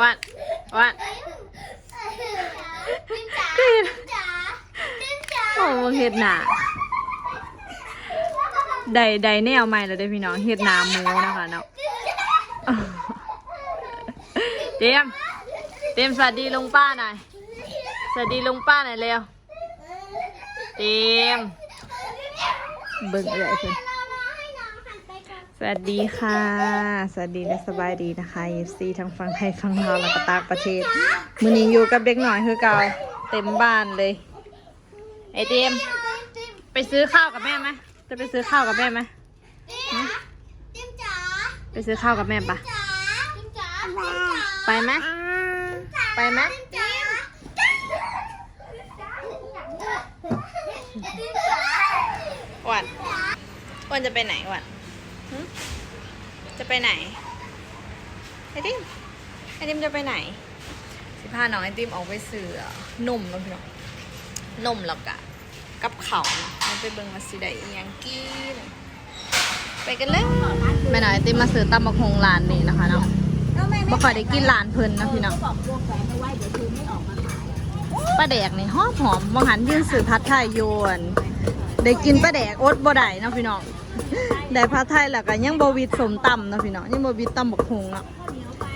วันวันจิ้มจ๋าจิ้มจ๋าจิ้มจ๋าโอ้มึงเห็ดหนาใดใดแนวใหม่แล้วเด้อพี่น้องเห็ดหนาหมูนะคะเนาะเตรียมเตรียมสวัสดีลุงป้าหน่อยสวัสดีลุงป้าหน่อยเร็วเตรียมเบิ่งอะไรเพิ่น สวัสดีค่ะ สวัสดีและสบายดีนะคะ FC ทั้งฝั่งไทยฝั่งลาวแล้วก็ต่างประเทศมื้อนี้อยู่กับเด็กหน่อยคือเก่าเต็มบ้านเลย ไอเตรียมจิ้มไปซื้อข้าวกับแม่ไหมจะไปซื้อข้าวกับแม่ไหมจิ้มจ๋าไปซื้อข้าวกับแม่ปะจ๋าจิ้มจ๋าจิ้มจ๋าไปไหมไปไหมจ๋าจิ้มจ๋าวันวันจะไปไหนวันหึ จะไปไหนไอติมไอติมจะไปไหน สิพาน้องไอติมออกไปซื้ออะนมแล้วพี่น้องนมแล้วกะกับเขาวมันไปเบิ่งมาสิได้อีหยังกินไปกันเลยแม่น้อยไอติมมาซื้อตำบักฮงร้านนี้นะคะเนาะบ่ค่อยได้กินร้านเพิ่นนะพี่น้องบอกพวกแฟนไปไว้เดี๋ยวคืนไม่ออกมาขายปลาแดกนี่หอมหอมบางหันยืนสื่อพัดไทยโยนได้กินปลาแดกอดบ่ได้เนาะพี่น้อง ได้พัดไทยแล้วก็ยังบวิดสมต่ำเนาะพี่น้องยังบวิดตำบักฮงเนาะ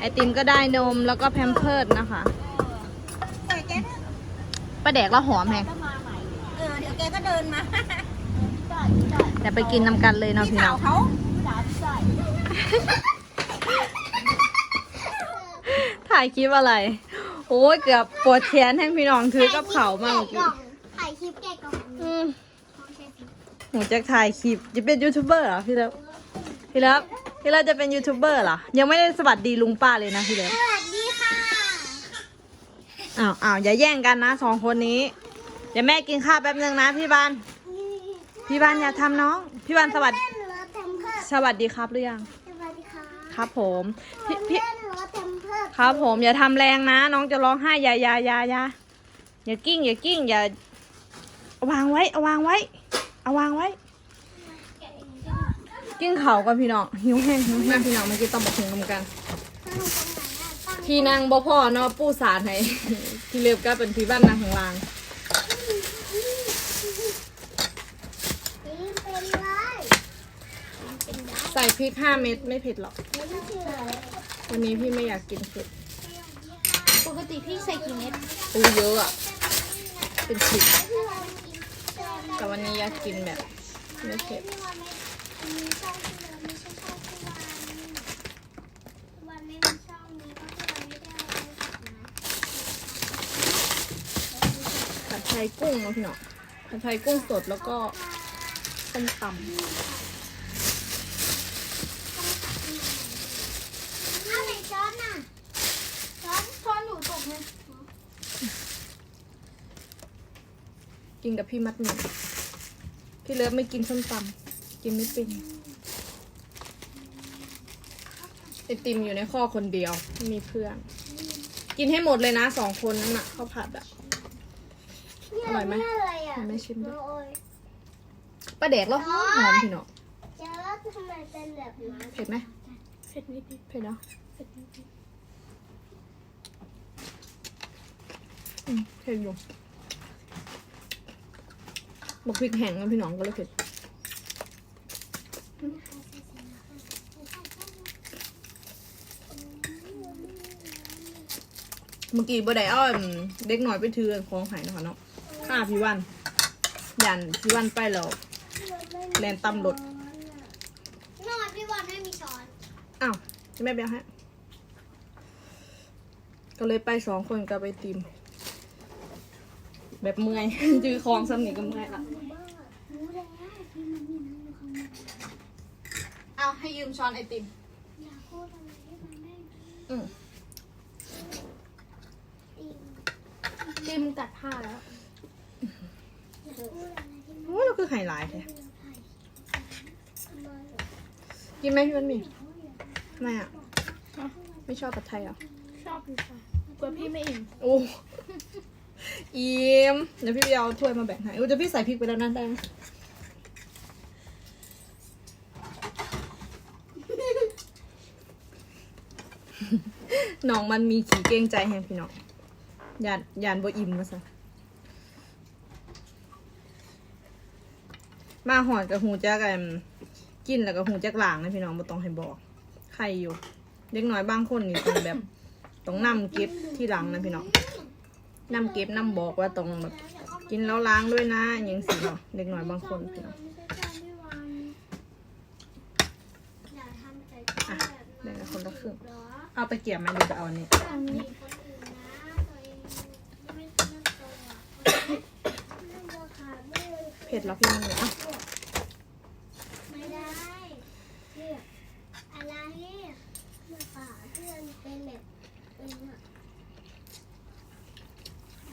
ไอติมก็ได้นมแล้วก็แพมเพิร์ดนะคะปลาแดกแล้วหอมแฮงเออเดี๋ยวแกก็เดินมาเดี๋ยวไปกินน้ำกันเลยเนาะพี่น้องเขาด่าพี่ใส่ถ่ายคลิปอะไร โอ้ยเกือบปวดแขนแห้งพี่น้องถือกับเขามากเมื่อกี้ ถ่ายคลิปแกะกล่อง อืม ของเชฟ หนูจะถ่ายคลิปจะเป็นยูทูบเบอร์เหรอพี่เลิฟพี่เลิฟพี่เลิฟจะเป็นยูทูบเบอร์เหรอยังไม่ได้สวัสดีลุงป้าเลยนะพี่เลิฟสวัสดีค่ะอ้าวอ้าวอย่าแย่งกันนะสองคนนี้เดี๋ยวแม่กินข้าวแป๊บนึงนะพี่บานพี่บานอย่าทำน้อง พี่บานสวัสดีเพื่อนหนูเต็มเพิ่มสวัสดีครับหรือยังสวัสดีค่ะครับผมพี่พี่เพื่อนหนูเต็มเพิ่มครับผมอย่าทำแรงนะ น้องจะร้องไห้อย่าอย่าอย่าอย่าอย่ากิ้งอย่ากิ้งอย่าเอาวางไว้เอาวางไว้ เอาวางไว้ กิ้งเขากันพี่น้องหิวแห้งหิวแห้งพี่น้องเมื่อกี้ต้องบอกถึงกัน ที่นางบ่พ่อเนาะปูสารให้ ที่เรียบก็เป็นพี่บ้านนางของลางนี่เป็นไรเป็นไรใส่พริกห้าเม็ดไม่เผ็ดหรอกไม่ใช่เชื่อวันนี้พี่ไม่อยากกินเผ็ดปกติพี่ใส่กี่เม็ดปูเยอะอะเป็นสิบ แต่วันนี้อยากกินแบบไม่เผ็ดวันไม่มีช่องนี้ก็คือวันไม่ได้เอาไปตัดนะผัดไทยกุ้งเนาะพี่น้องผัดไทยกุ้งสดแล้วก็ต้มตำอาไหนช้อนน่ะช้อนช้อนหนูตกเลยำ กินกับพี่มัดหมี่พี่เลิฟไม่กินส้มตำกินไม่เป็นไอติมอยู่ในข้อคนเดียวไม่มีเพื่อน กินให้หมดเลยนะสองคนนั่นน่ะข้าวผัดอะ อร่อยไหมนี่อะไรอะไม่ชิมด้วย โอ้ยปลาแดกแล้วหอมหอมพี่น้องเจะแล้วทำไมเป็นแบบนั้นเผ็ดไหมเผ็ดนิดเผ็ดเหรออืมเผ็ดอยู่ บอกพริกแห้งนะพี่น้องก็เลยเผ็ดเมื่อกี้บ่ได้เอาอันเด็กหน่อยไปถือของหายนะคะเนาะข้าพี่วัน ยันพี่วันไปแล้วแลนตำรถนอนพี่วันไม่มีช้อนอ้าวจะไม่ไปเอาให้ก็เลยไปสองคนกับไปติม แบบเมื่อย จือคลองสำนีก็เมื่อยละรู้แล้วพี่มันมีน้ำอยู่ข้างในเอาให้ยืมช้อนไอติมอย่าพูดอะไรที่มันไม่ดีอืมจริงติมตัดผ้าแล้วอย่าพูดอะไรที่มันโอ้ยเราคือไฮไลท์แท้ไม่ดีทำไมกินไหมพี่วันหมีทำไมอะ ไม่ชอบผัดไทยเหรอะชอบพี่ค่ะกลัวพี่ไม่อิ่มโอ้ อิมเดี๋ยวพี่ไปเอาถ้วยมาแบ่งให้โอ้เดี๋ยวพี่ใส่พริกไปแล้วนะได้ไหมน้องมันมีขี่เกรงใจแฮงพี่น้องยานยานบ่อิ่มมาซะมาหอดกับหูจักกันกินแล้วก็หูจักหลางนะพี่น้องบ่ต้องให้บอกใครอยู่ เด็กน้อยบางคนนี่เป็นแบบต้องนำเก็บที่หลังนะพี่น้อง น้ำเก็บน้ำบอกว่าต้องแบบกินแล้วล้างด้วยนะอยังสิเนาะเด็กน้อยบางคนพี่น้อย่าทำใจกล้าแบบแบ่งคนละครึ่งเอาไปเกี่ยมไหมหรือจะเอาอันนี้อันนี้มีคนอื่นนะตัวเผ็ดแล้วพี่น้องเลยอะไม่ได้อะไรเมื่อป่าเพื่อนเป็นแบบเป็นอะ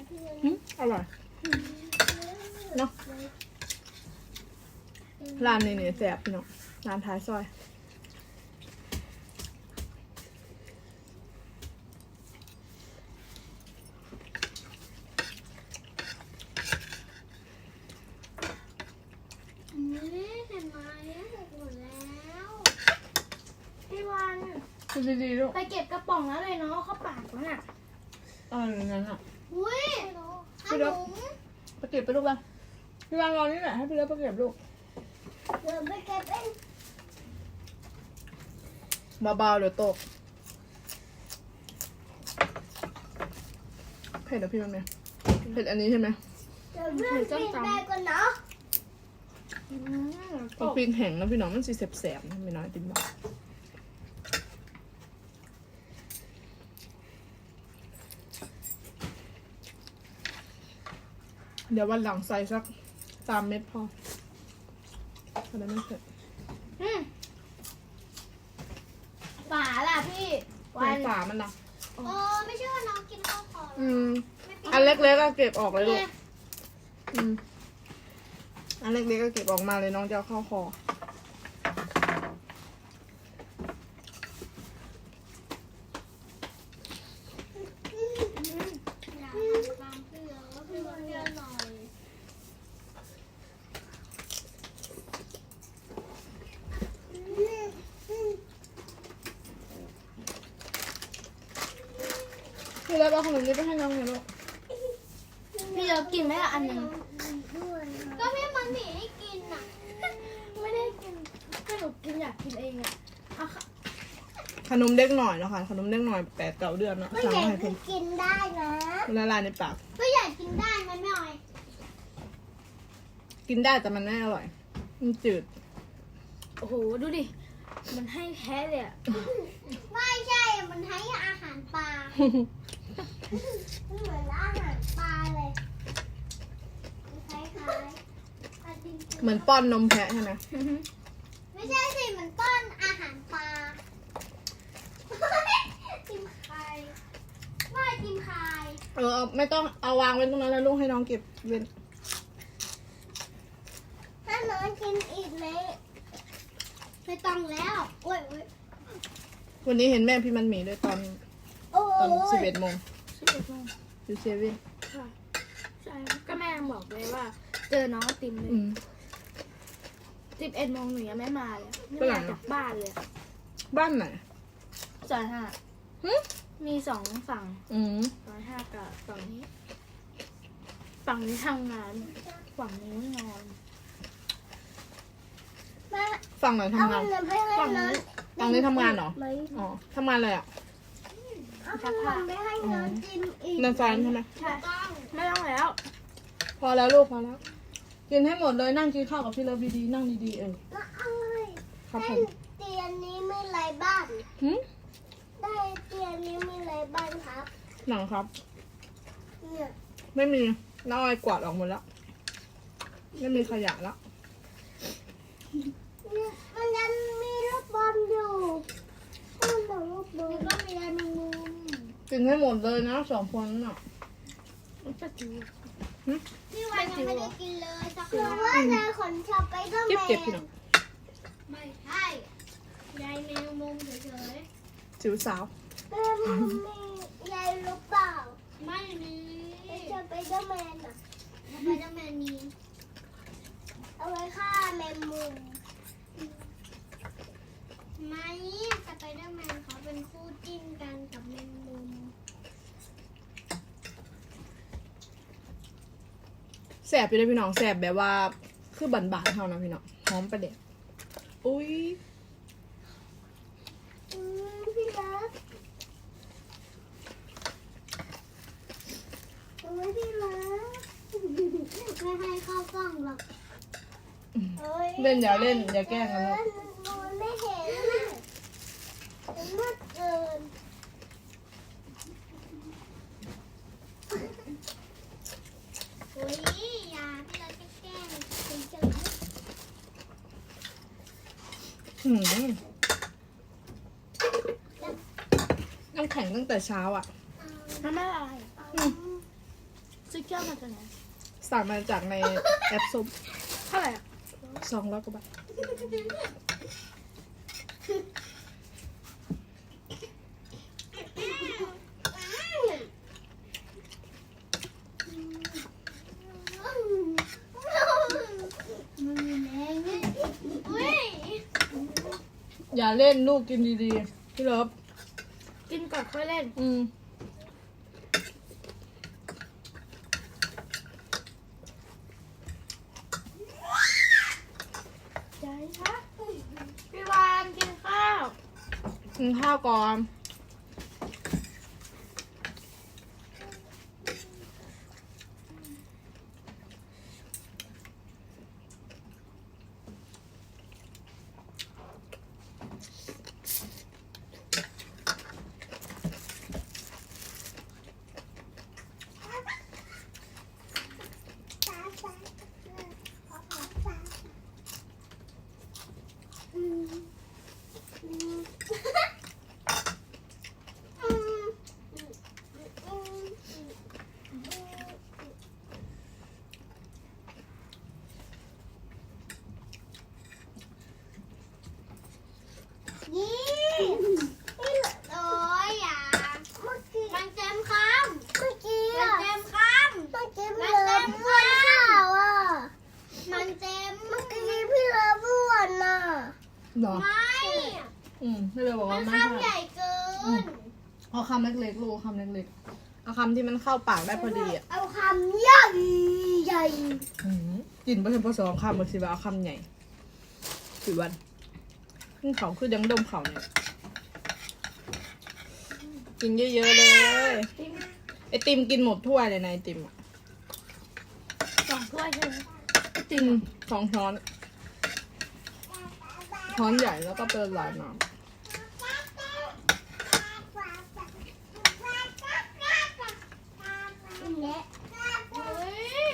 อนหึอร่อยเนอะร้านนี้เนี่ยแซ่บพี่น้องร้านท้ายซอยนี่เห็นไหมหกหมดแล้วพี่วันคือดีๆลูกไปเก็บกระป๋องแล้วเลยเนาะเข้าปากแล้วน่ะเอออย่างนั้นอะ อุ้ยขพี่นเลิฟมไปเก็บไปลูกไปพี่วางรอนี่แหละให้พี่เลิฟไปเก็บลูกเดี๋ยวไปเก็บเองเบาๆเดี๋ยวตกเผ็ดเหรอพี่มันเนี่ยเผ็ดอันนี้ใช่ไหมเดี๋ยวเพื่อนกินไปก่อนเนาะอืมพอปิ้งแห้งแล้วพี่น้องมันสีแสบๆนะไม่น้อยติดบอก เดี๋ยววันหลังใส่สักสามเม็ดพอจะได้ไม่เผ็ดอืมฝาล่ะพี่วัวันน ฝามันนะโอ้ไม่ใช่ว่าน้องกินข้าวขออืม ไม่เป็นอันเล็กๆก็เก็บออกเลยลูกไงอืม อันเล็กๆก็เก็บออกมาเลยน้องจะเอาเข้าคอ อยากทำตามเพื่อนก็คือเพื่อนหน่อย พี่แล้ว เอาขนมนี้ไปให้น้องหน่อยลูกพี่เรากินไหมล่ะอันหนึงก็พี่มันหนีให้กินอะ ไม่ได้กินก็หนูกินอยากกินเองอะเอาค่ะขนมเด็กหน่อยเนาะค่ะขนมเด็กหน่อยแปดเก้าเดือนเนาะก็สั่งใหญ่มาให้คืเพิ่อนกินได้นะละลายในปาก ก็ใหญ่กินได้ไหมแม่ออยกินได้แต่มันไม่อร่อย มันจืด โอ้โห ดูดิ มันให้แพ้เลยอะ ไม่ใช่มันให้อาหารปลามัน เหมือนอาหารปลาเลยคล้ายๆอาจริงๆเหมือนป้อนนมแพะใช่ไหมไม่ใช่สิมันป้อนอาหารปลากินไข่ว่ากินไข่เออเอาไม่ต้องเอาวางไว้ตรงนั้นแล้วลูกให้น้องเก็บเว้นถ้าน้องกินอีกไหมไม่ต้องแล้วโอ้ยโอ้ยวันนี้เห็นแม่พี่มันหมีด้วยตอนโอ้ตอนสิบยเอ็ดโมงสิบ เอ็ดโมงอยู่เซเว่นค่ะใช่ก็แม่บอกเลยว่า เจอน้องติมเลยอืม สิบเอ็ดโมงหนูยังไม่มาเลยไม่ไปไหนมาอะจากบ้านเลยบ้านไหนซอยห้าหึมีสองฝั่งอืมซอยห้ากับฝั่งนี้ ฝั่งนี้ทำงานฝั่งนี้นอนมาฝั่งไหนเอาทำงานเงินไปให้ฝั่งน้อนี้งฝั่งนี้ทำงานเหรอ ไหมอ๋อทำงานอะไรอะ เอาเงินไปให้น้องกินอีกในซอยใช่ไหมใช่ต้องไม่ต้องแล้ว พอแล้วลูกพอแล้ว กินให้หมดเลยนั่งกินข้าวกับพี่เลิฟดีๆนั่งดีๆเออแล้วเอาเลยครับผให้มเตียงนี้ไม่ไรบ้าน หึได้เตียงนี้ไม่ไรบ้านครับ หนังครับ เนี่ยไม่มีน้าออยกวาดออกหมดแล้ว ไม่มีขยะแล้ว เนี่ยมันยังมีลูกบอลอยู่มันบอกลูกบอลก็มีอะไรแมงมุม กินให้หมดเลยนะสองคนน่ะมันจะจืดพี่วันยังไม่ได้กินเลยสักคือว่าเธอขนชอบไปก็เก็บแมเก็บพี่น้องไม่ใช่ยายแมงมุมเฉยจิ๋วสาวๆแมงมุมมียายรู้เปล่า ไม่มีไปเจอไปเดอร์แมนอะไปเดอร์แมนมีเอาไว้ฆ่าแมงมุมไม่สไปเดอร์แมนเขาเป็นคู่จิ้นแสบไปเลยพี่น้องแสบแบบว่าคือบันบานๆเท่านะพี่น้องหอมประเด็ดอุ้ยอืมพี่รักโอ้ยพี่รักไม่ให้เข้ากล้องหรอกโอ้ยเล่นอย่าเล่นอย่าแกล้งกันลูกมันไม่เห็นนะมันมืดเกินโอ้ ยอย่าพี่รักจะแกล้งเฉยหืมน้ำแข็งตั้งแต่เช้าอะๆทำไม่อะไรอืมซื้อแก้วมาจากไหนสั่งมาจากในแอปส้มเท่าไหร่อะสองร้อยกว่าบาท อุ้ย อย่า เล่นลูกกินดีๆพี่เลิฟกินก่อนค่อยเล่น อืมใจคะพี่วานกินข้าว กินข้าวก่อน ยี่โอ้ยอย่ามันเต็มคำเมื่อกี้มันเต็มคำเมื่อกี้พี่เลิฟบ้วนข้าวอะมันเต็มเมื่อกี้พี่เลิฟบ้วนน่ะ เหรอ ไม่ อืมพี่เลิฟบอก มั ว่าน ไม่ คำให ใช่ ญ่เกิน เอาคำเล็กๆลูกเอาคำเล็กๆเอาคำที่มันเข้าปากได้พอดีอะเอาคำใหญ่ใหญ่อืมกินไปเถอะพอสองคำมาสิว่าเอาคำใหญ่สิวันนี่เขาคือยังดมเขาเนี่ยกินเยอะๆเลยไอติมกินหมดถ้วยเลยนะไอติมอะสองถ้วยใช่ไหมไอติมสองช้อนช้อนใหญ่แล้วก็เป็นหลายน้และเฮ้ย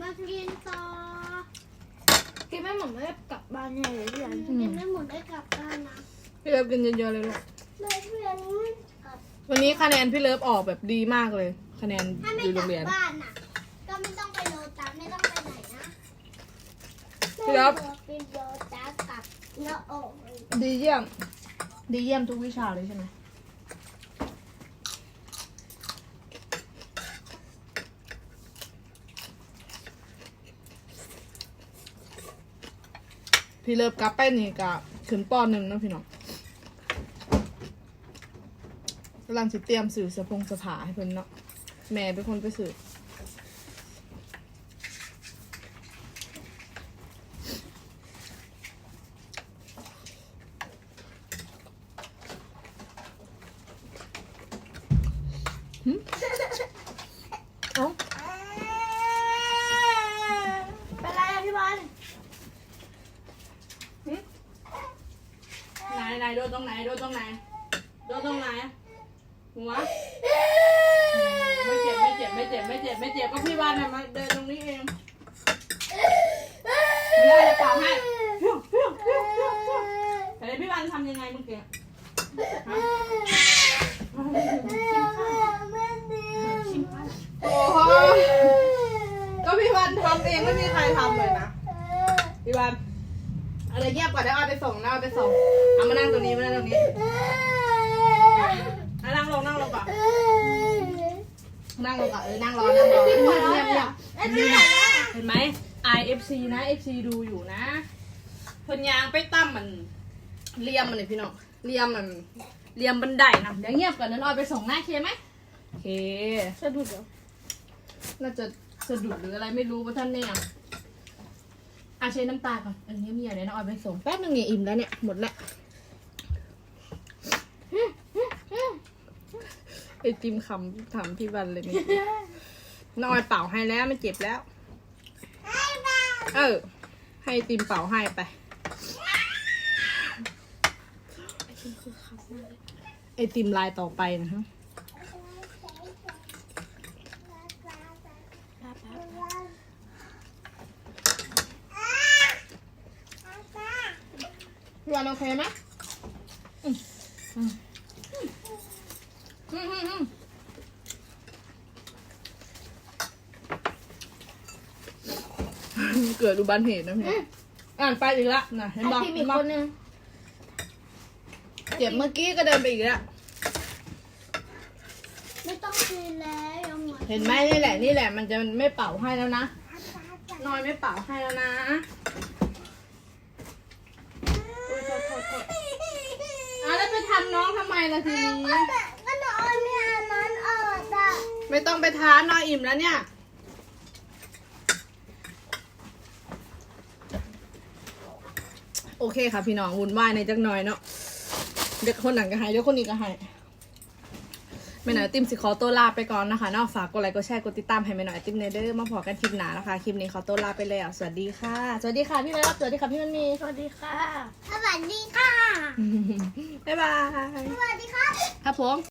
มากินต่อ กินไม่หมดไม่ได้กลับบ้านไงเลยพี่วานกินไม่หมดได้กลับบ้านนะำพี่เลิฟกินเยอะๆเลยลูกเลยเพื่อนกลับวันนี้คะแนนพี่เลิฟออกแบบดีมากเลย คะแนนถ้าไม่อยู่กโรลับงเรียน บ้านน่ะ ก็ไม่ต้องไปโลตัสไม่ต้องไปไหนนะพี่รับไปโลตัสกลับแล้วออกเลยดีเยี่ยม ดีเยี่ยมทุกวิชาเลยใช่ไหม พี่เลิฟกลับไปนี่กะขึ้นปอนหนึ่งนะพี่น้องกำลังสิเตรียมสื่อสะพงสถาให้เพิ่นเนาะแม่เป็นคนไปสื่อ เอ้า เป็นไรอะพี่วาน ไหนไหน โดนตรงไหนโดนตรงไหนโดนตรงไหนหัวไม่เจ็บไม่เจ็บไม่เจ็บไม่เจ็บไม่เจ็บก็พี่วานน่ะมาเดินตรงนี้เองไม่ได้จะปาให้แต่เดี๋ยวพี่วานทำยังไงเมื่อกี้โอ้โหก็พี่วานทำเองไม่มีใครทำเลยนะพี่วาน อะไรเงียบก่อนเดี๋ยวเอาไปส่งนะเอาไปส่งเอามานั่งตรงนี้มานั่งตรงนี้อะนั่งลงนั่งลงก่อนนั่งลงก่อนเออนั่งรอนั่งรอเงียบเงียบเงียบเห็นไหม IFC นะ FC ดูอยู่นะเพิ่นยางไปตั้มมันเลียมมันเลยพี่น้องเลียมมันเลียมบันไดนะเดี๋ยวเงียบก่อนนะนอยไปส่งหน้าเคไหมโอเคจะดูเดี๋ยวน่าจะสะดุดหรืออะไรไม่รู้ว่าท่านเนี่ย อาเชนน้ำตาก่อนอันนี้มีอะไรนะเอาไปส่งแป๊บนึงเนี่ยอิ่มแล้วเนี่ยหมดแล้วไอติมคำถามพี่บันเลยนี่น้องออยเป่าให้แล้วไม่เจ็บแล้ว เออ ให้ไอติมเป่าให้ไป ไอติมลายต่อไปนะฮะ พี่วันโอเคไหมอืมอืมอืมอืมเกิดอุบัติเหตุนะพี่อ่านไปอีกละนะเห็นบอกทีมเห็อีนบอคนนึงเจ็บเมื่อกี้ก็เดินไปอีกแล้วไม่ต้องกินแล้วยังหมดเห็นไหมนี่แหละนี่แหละ มันจะไม่เป่าให้แล้วนะนอยไม่เป่าให้แล้วนะโอ๊ยโทษโทษโทษอะแล้วไปทำ น้องทำไมล่ะทีนี้ ก็หนูเอาไม่เอานั้นออกอะไม่ต้องไปท้านอนอิ่มแล้วเนี่ย โอเคค่ะพี่น้องวุ่นวายในจักหน่อยเนาะเด็กคนหนังก็ให้เด็กคนนี้ก็ให้แม่หน่อยไอติมสิขอตัวลาไปก่อนนะคะเนาะฝากกดไลค์กดแชร์กดติดตามให้แม่หน่อยไอติมเนเดอร์มาพอกันคลิปหน้านะคะคลิปนี้ขอตัวลาไปแล้วสวัสดีค่ะ สวัสดีค่ะพี่เล็บสวัสดีค่ะพี่มันมีสวัสดีค่ะ สวัสดีค่ะบ๊ายบายสวัสดีครับครับผม